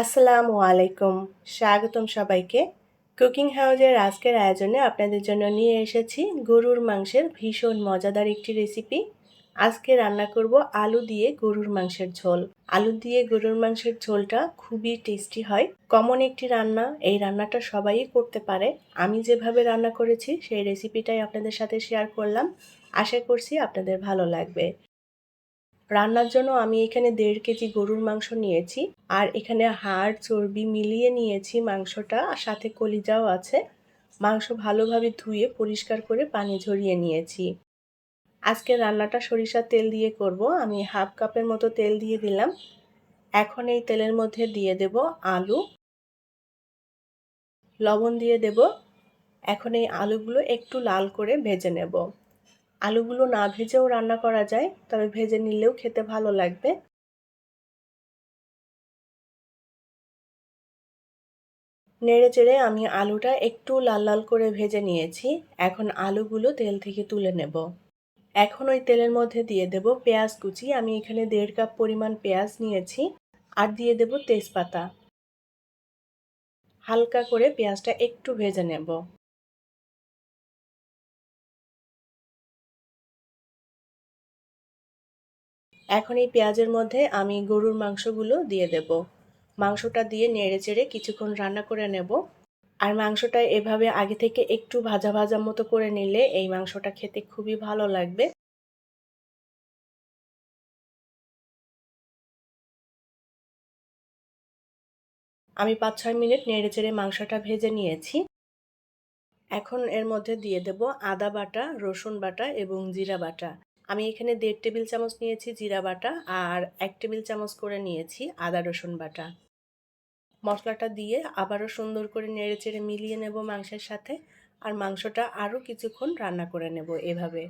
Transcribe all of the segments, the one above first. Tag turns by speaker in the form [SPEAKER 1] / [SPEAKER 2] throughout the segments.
[SPEAKER 1] আসসালামু আলাইকুম। স্বাগতম সবাইকে। কুকিং হাউজের আজকের আয়োজনে আপনাদের জন্য নিয়ে এসেছি গরুর মাংসের ভীষণ মজাদার একটি রেসিপি আজকে রান্না করব আলু দিয়ে গরুর মাংসের ঝোল। আলু দিয়ে গরুর মাংসের ঝোলটা খুবই টেস্টি হয়। কমন একটি রান্না, এই রান্নাটা সবাই করতে পারে। আমি যেভাবে রান্না করেছি, সেই রেসিপিটাই আপনাদের সাথে শেয়ার করলাম। আশা করছি আপনাদের ভালো লাগবে। রান্নার জন্য আমি এখানে দেড় কেজি গরুর মাংস নিয়েছি, আর এখানে হাড়, চর্বি মিলিয়ে নিয়েছি মাংসটা, আর সাথে কলিজাও আছে। মাংস ভালোভাবে ধুয়ে পরিষ্কার করে পানি ঝরিয়ে নিয়েছি। আজকে রান্নাটা সরিষার তেল দিয়ে করব। আমি হাফ কাপের মতো তেল দিয়ে দিলাম। এখন এই তেলের মধ্যে দিয়ে দেব আলু। লবণ দিয়ে দেব। এখন এই আলুগুলো একটু লাল করে ভেজে নেব। আলুগুলো না ভেজেও রান্না করা যায়, তবে ভেজে নিলেও খেতে ভালো লাগবে। নেড়ে চেড়ে আমি আলুটা একটু লাল লাল করে ভেজে নিয়েছি। এখন আলুগুলো তেল থেকে তুলে নেব। এখন ওই তেলের মধ্যে দিয়ে দেব পেঁয়াজ কুচি। আমি এখানে দেড় কাপ পরিমাণ পেঁয়াজ নিয়েছি আর দিয়ে দেব তেজপাতা। হালকা করে পেঁয়াজটা একটু ভেজে নেব। এখন এই পেঁয়াজের মধ্যে আমি গরুর মাংসগুলো দিয়ে দেব। মাংসটা দিয়ে নেড়ে চেড়ে কিছুক্ষণ রান্না করে নেব। আর মাংসটা এভাবে আগে থেকে একটু ভাজা ভাজা মতো করে নিলে এই মাংসটা খেতে খুবই ভালো লাগবে। আমি পাঁচ ছয় মিনিট নেড়ে চেড়ে মাংসটা ভেজে নিয়েছি। এখন এর মধ্যে দিয়ে দেব আদা বাটা, রসুন বাটা এবং জিরা বাটা। আমি এখানে দেড় টেবিল চামচ নিয়েছি জিরা বাটা আর এক টেবিল চামচ করে নিয়েছি আদা, রসুন বাটা। মশলাটা দিয়ে আবারও সুন্দর করে নেড়ে চেড়ে মিলিয়ে নেব মাংসের সাথে আর মাংসটা আরও কিছুক্ষণ রান্না করে নেব এভাবে।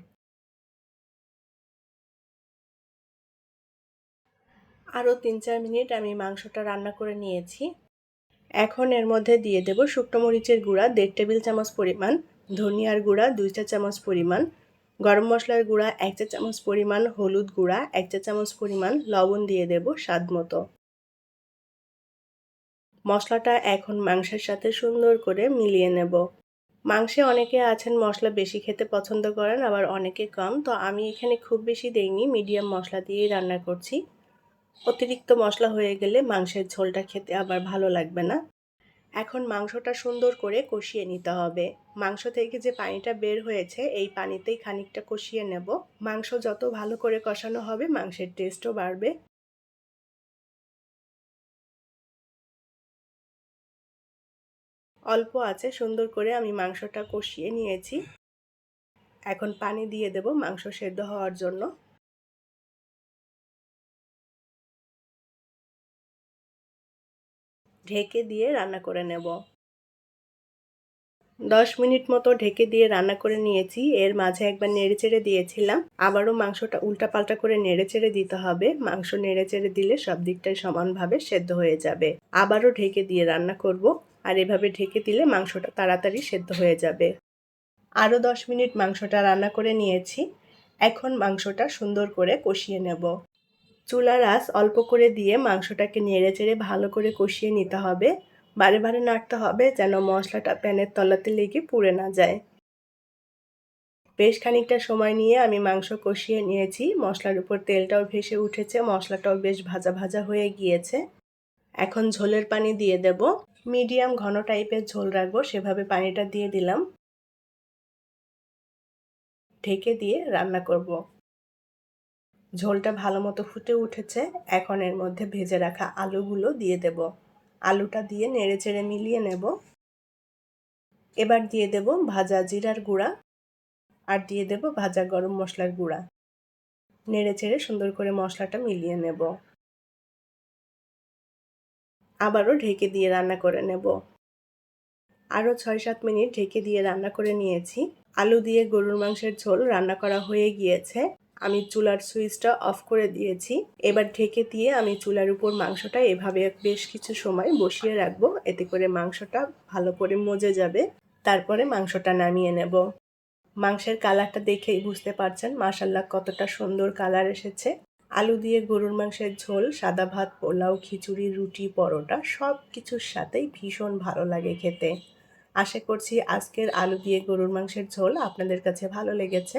[SPEAKER 1] আরও তিন চার মিনিট আমি মাংসটা রান্না করে নিয়েছি। এখন এর মধ্যে দিয়ে দেব শুকনো মরিচের গুঁড়া, দেড় টেবিল চামচ পরিমাণ ধনিয়ার গুঁড়া, দুই চা চামচ পরিমাণ গরম মশলার গুঁড়া এক চা চামচ পরিমাণ হলুদ গুঁড়া, এক চা চামচ পরিমাণ লবণ দিয়ে দেব স্বাদ মতো। মশলাটা এখন মাংসের সাথে সুন্দর করে মিলিয়ে নেব। মাংসে অনেকে আছেন মশলা বেশি খেতে পছন্দ করেন, আবার অনেকে কম। তো আমি এখানে খুব বেশি দেইনি, মিডিয়াম মশলা দিয়েই রান্না করছি। অতিরিক্ত মশলা হয়ে গেলে মাংসের ঝোলটা খেতে আবার ভালো লাগবে না। এখন মাংসটা সুন্দর করে কষিয়ে নিতে হবে। মাংস থেকে যে পানিটা বের হয়েছে, এই পানিতেই খানিকটা কষিয়ে নেব। মাংস যত ভালো করে কষানো হবে, মাংসের টেস্টও বাড়বে। অল্প আছে, সুন্দর করে আমি মাংসটা কষিয়ে নিয়েছি। এখন পানি দিয়ে দেব মাংস সেদ্ধ হওয়ার জন্য। ঢেকে দিয়ে রান্না করে নেব। দশ মিনিট মতো ঢেকে দিয়ে রান্না করে নিয়েছি। এর মাঝে একবার নেড়ে চেড়ে দিয়েছিলাম। আবারও মাংসটা উল্টা পাল্টা করে নেড়ে চেড়ে দিতে হবে। মাংস নেড়ে চেড়ে দিলে সব দিকটাই সমানভাবে সেদ্ধ হয়ে যাবে। আবারও ঢেকে দিয়ে রান্না করব। আর এভাবে ঢেকে দিলে মাংসটা তাড়াতাড়ি সেদ্ধ হয়ে যাবে। আরও দশ মিনিট মাংসটা রান্না করে নিয়েছি। এখন মাংসটা সুন্দর করে কষিয়ে নেব। চুলার আঁচ অল্প করে দিয়ে মাংসটাকে নেড়ে চেড়ে ভালো করে কষিয়ে নিতে হবে। বারে বারে নাড়তে হবে যেন মশলাটা প্যানের তলাতে লেগে পুড়ে না যায়। বেশ খানিকটা সময় নিয়ে আমি মাংস কষিয়ে নিয়েছি। মশলার উপর তেলটাও ভেসে উঠেছে, মশলাটাও বেশ ভাজা ভাজা হয়ে গিয়েছে। এখন ঝোলের পানি দিয়ে দেব। মিডিয়াম ঘন টাইপের ঝোল রাখব, সেভাবে পানিটা দিয়ে দিলাম। ঢেকে দিয়ে রান্না করব। ঝোলটা ভালো মতো ফুটে উঠেছে, এখন এর মধ্যে ভেজে রাখা আলুগুলো দিয়ে দেব। আলুটা দিয়ে নেড়ে চেড়ে মিলিয়ে নেব। এবার দিয়ে দেব ভাজা জিরার গুঁড়া আর দিয়ে দেব ভাজা গরম মশলার গুঁড়া। নেড়ে চেড়ে সুন্দর করে মশলাটা মিলিয়ে নেব। আবারও ঢেকে দিয়ে রান্না করে নেব। আরও ছয় সাত মিনিট ঢেকে দিয়ে রান্না করে নিয়েছি। আলু দিয়ে গরুর মাংসের ঝোল রান্না করা হয়ে গিয়েছে। আমি চুলার সুইচটা অফ করে দিয়েছি। এবার ঢেকে দিয়ে আমি চুলার উপর মাংসটা এভাবে বেশ কিছু সময় বসিয়ে রাখব। এতে করে মাংসটা ভালো করে মজে যাবে। তারপরে মাংসটা নামিয়ে নেব। মাংসের কালারটা দেখেই বুঝতে পারছেন মাসাল্লাহ কতটা সুন্দর কালার এসেছে। আলু দিয়ে গরুর মাংসের ঝোল, সাদা ভাত, পোলাও, খিচুড়ি, রুটি, পরোটা সব কিছুর সাথেই ভীষণ ভালো লাগে খেতে। আশা করছি আজকের আলু দিয়ে গরুর মাংসের ঝোল আপনাদের কাছে ভালো লেগেছে।